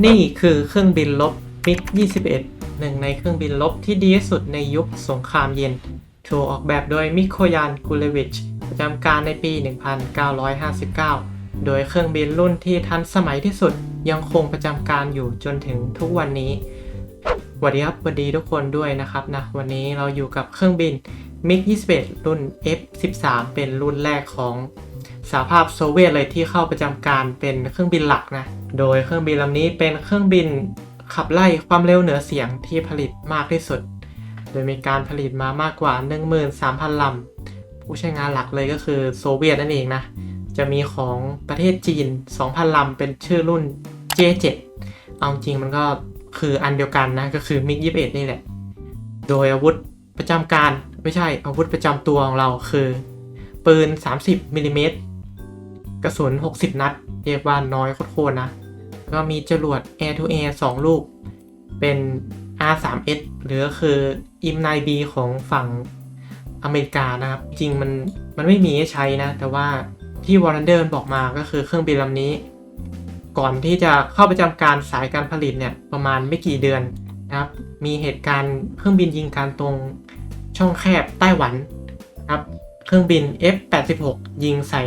นี่คือเครื่องบินลบมิก21 หนึ่งในเครื่องบินลบที่ดีที่สุดในยุคสงครามเย็น ถูกออกแบบโดยมิโคยานกุเลวิช ประจำการในปี 1959 โดยเครื่องบินรุ่นที่ทันสมัยที่สุดยังคงประจำการอยู่จนถึงทุกวันนี้สวัสดีครับสวัสดีทุกคนด้วยนะครับนะวันนี้เราอยู่กับเครื่องบินมิก21 รุ่น F13 เป็นรุ่นแรกของ สหภาพโซเวียตเลยที่เข้าประจำการเป็นเครื่องบินหลักนะ โดยเครื่องบินลำนี้เป็นเครื่องบินขับไล่ความเร็วเหนือเสียงที่ผลิตมากที่สุด โดยมีการผลิตมามากกว่า 13,000 ลำ ผู้ใช้งานหลักเลยก็คือโซเวียตนั่นเองนะ จะมีของประเทศจีน 2,000 ลำ เป็นชื่อรุ่น J7 เอาจริงมันก็คืออันเดียวกันนะ ก็คือมิก21นี่แหละ โดยอาวุธประจำการไม่ใช่อาวุธประจำตัวของเราคือ ปืน 30มิลลิเมตร กระสุน 60 นัดเรียกว่าน้อยโคตรนะ ก็มีจรวด Air to Air 2 ลูก เป็น R3S หรือก็คือ IM9B ของฝั่งอเมริกานะครับ จริงมันมันไม่มีให้ใช้นะ แต่ว่าที่วอร์เดอร์บอกมาก็คือเครื่องบินลำนี้ ก่อนที่จะเข้าประจำการสายการผลิตเนี่ยประมาณไม่กี่เดือนนะครับ มีเหตุการณ์เครื่องบินยิงการตรงช่องแคบไต้หวันครับ เครื่องบิน F86 ยิงใส่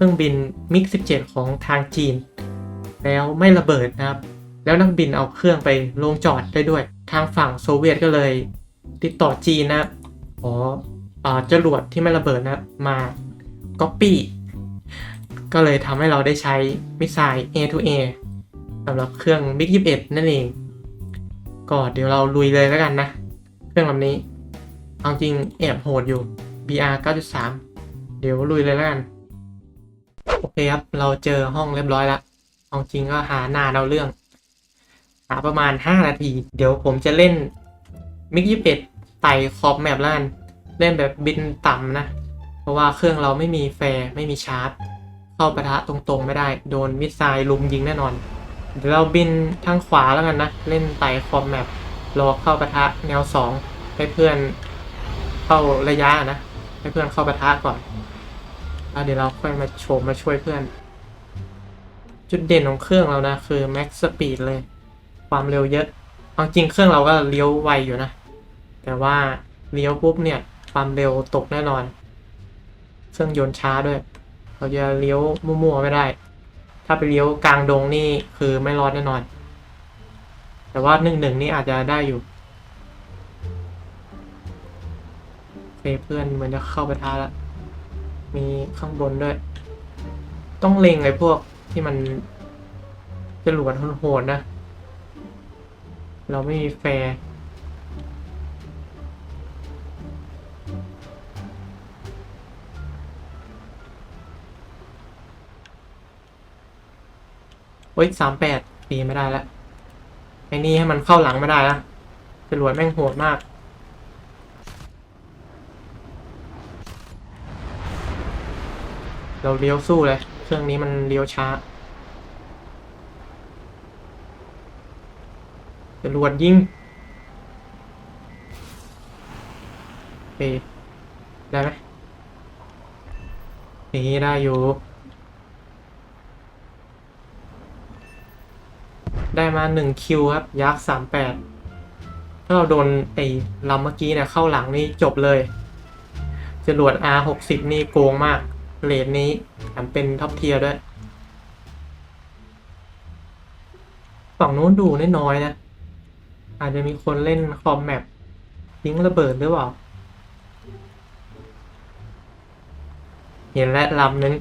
เครื่องบินมิก 17 ของทางจีน แล้วไม่ระเบิดนะครับ แล้วนักบินเอาเครื่องไปลงจอดได้ด้วย ทางฝั่งโซเวียตก็เลย ติดต่อจีนนะขอเอ่อจรวดที่ไม่ระเบิดนะมาก๊อปปี้ก็เลยทำให้เราได้ใช้มิสไซล์ A to A สำหรับเครื่องมิก21 นั่นเอง ก็เดี๋ยวเราลุยเลยแล้วกันนะ เครื่องลำนี้ เอาจริงแอบโหดอยู่ BR 9.3 เดี๋ยวลุยเลยแล้วกัน โอเคครับ เราเจอห้องเรียบร้อยแล้วเอาจริงก็หาหน้าเราเรื่อง หาประมาณ 5 นาที เดี๋ยวผมจะเล่นมิกยี่เป็ดไต่ขอบแมปแล้วกันเล่นแบบบินต่ำนะ เพราะว่าเครื่องเราไม่มีแฟร์ไม่มีชาร์จ เข้าปะทะตรงๆไม่ได้ โดนมิสไซล์ลุมยิงแน่นอน เดี๋ยวเราบินทางขวาแล้วกันนะ เล่นไต่ขอบแมปรอเข้าปะทะแนว 2 ให้เพื่อนเข้าระยะนะ ให้เพื่อนเข้าปะทะก่อน เดี๋ยวเราค่อยมาโฉมมาช่วยเพื่อน จุดเด่นของเครื่องเรานะ คือ Max Speed เลย ความเร็วเยอะเอาจริงเครื่องเราก็เลี้ยวไวอยู่นะ แต่ว่าเลี้ยวปุ๊บเนี่ย ความเร็วตกแน่นอน เครื่องยนต์ช้าด้วย เราจะเลี้ยวมั่วๆไม่ได้ ถ้าไปเลี้ยวกลางดงนี่คือไม่รอดแน่นอน แต่ว่าหนึ่งหนึ่งนี่อาจจะได้อยู่เคเพื่อนเหมือนจะเข้าไปท้าแล้ว มีข้างบนด้วย ต้องเล็งไอ้พวกที่มันจะรวดโหดนะ เราไม่มีแฟร์โอ้ยสามแปดปีไม่ได้แล้วไอ้นี่ให้มันเข้าหลังไม่ได้ละจรวดแม่งโหดมาก เราเลี้ยวสู้เลย เครื่องนี้มันเลี้ยวช้าจรวดยิงโอได้ไหมนี่ได้อยู่ ได้มาหนึ่งคิวครับ ยักษ์สามแปดถ้าเราโดนไอ้ลำเมื่อกี้เนี่ยเข้าหลังนี่จบเลยจรวด R หกสิบนี่โกงมาก เลนนี้แถมเป็นท็อปเทียร์ด้วยฝั่งนู้นดูน้อยๆนะ อาจจะมีคนเล่นคอมแมปยิงระเบิดหรือเปล่า เห็นและลำนึง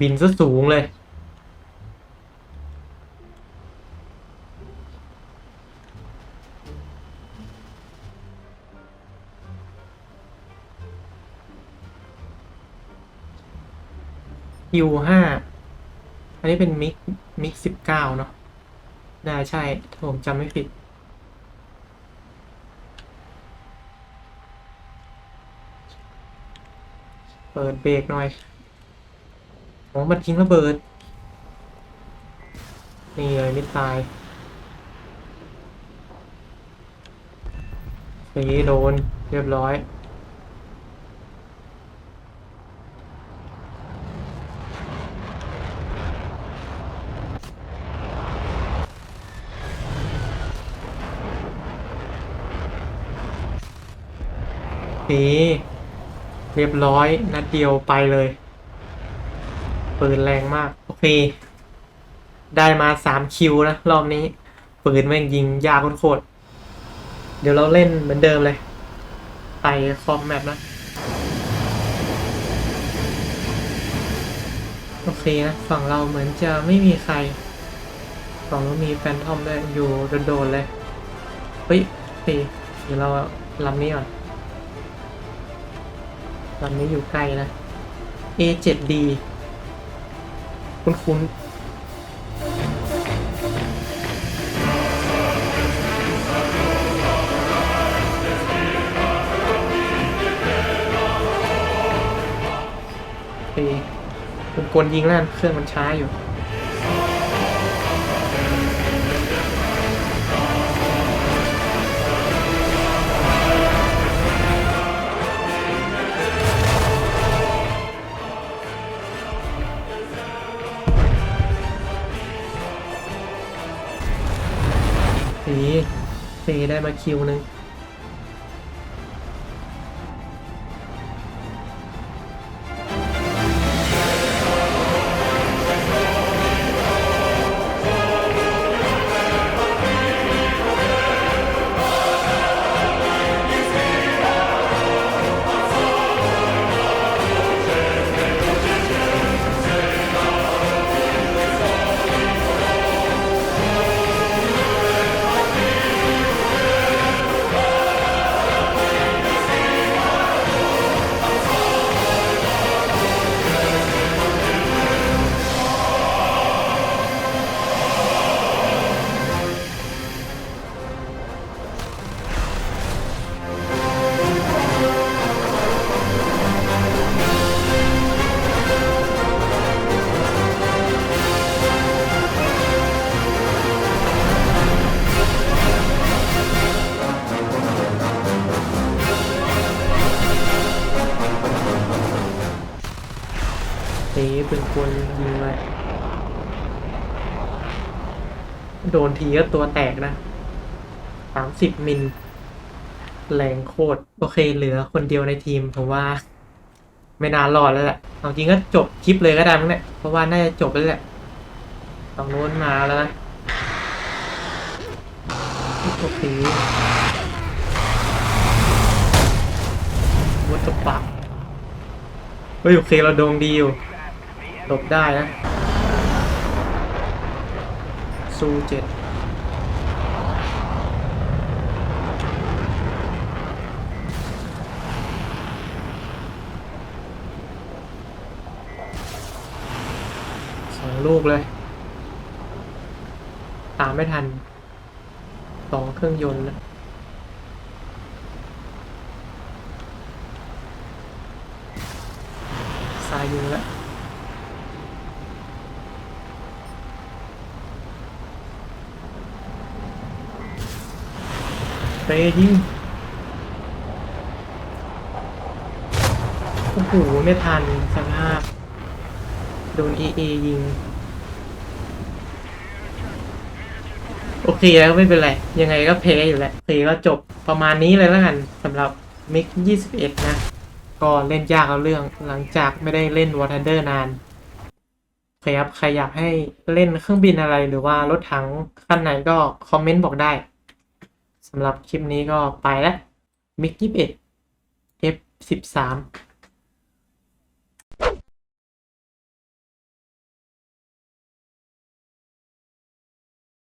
บินซะสูงเลย U ห้าอันนี้เป็นมิกมิกสิบเก้าเนาะน่าใช่ถ้าผมจำไม่ผิด เปิดเบรกหน่อยโอ้มันทิ้งระเบิด นี่เลยมิดตายสีโดนเรียบร้อย เรียบร้อย นัดเดียวไปเลย ปืนแรงมาก โอเค ได้มาสามคิวนะ รอบนี้ ปืนแม่งยิงยากโคตรเดี๋ยวเราเล่นเหมือนเดิมเลย ไปคอมแมปนะ โอเคนะ ฝั่งเราเหมือนจะไม่มีใคร ฝั่งเรามีแฟนทอมด้วยอยู่โดนๆเลย เฮ้ยโอเคเดี๋ยวเราลำนี้ก่อน ตอนนี้อยู่ใกล้นะ A7D คุ้นคุ้นเคผมกลยิงแล้วเครื่องมันช้าอยู่ ได้มาคิวหนึ่ง เป็นคนยิงเลยโดนทีก็ตัวแตกนะสามสิบมิล แรงโคตร โอเคเหลือคนเดียวในทีม ผมว่า ไม่นานรอดแล้วแหละเอาจริงก็จบคลิปเลยก็ได้มั้งเนี่ย เพราะว่าน่าจะจบแล้วแหละตรงโน้นมาแล้วนะโอเควัตปักเฮ้ยโอเคเราโดงดีอยู่ หลบได้นะซูเจ็ดสองลูกเลย ตามไม่ทันสองเครื่องยนต์นะสายยิงแล้ว ตะยิงโอ้โหไม่ทันสภาพโดนเอเอยิง โอเคแล้วไม่เป็นไร ยังไงก็แพ้อยู่แหล้วโอเคก็จบประมาณนี้เลยแล้วกันสำหรับมิก21 นะ ก็เล่นยากเอาเรื่องหลังจากไม่ได้เล่นวอ r เดอร์นานโอเคครับใครอยากให้เล่นเครื่องบินอะไรหรือว่ารถถังขั้นไหนก็คอมเมนต์บอกได้ สำหรับคลิปนี้ก็ไปแล้วมิกยี่สิบเอ็ดเอฟสิบสาม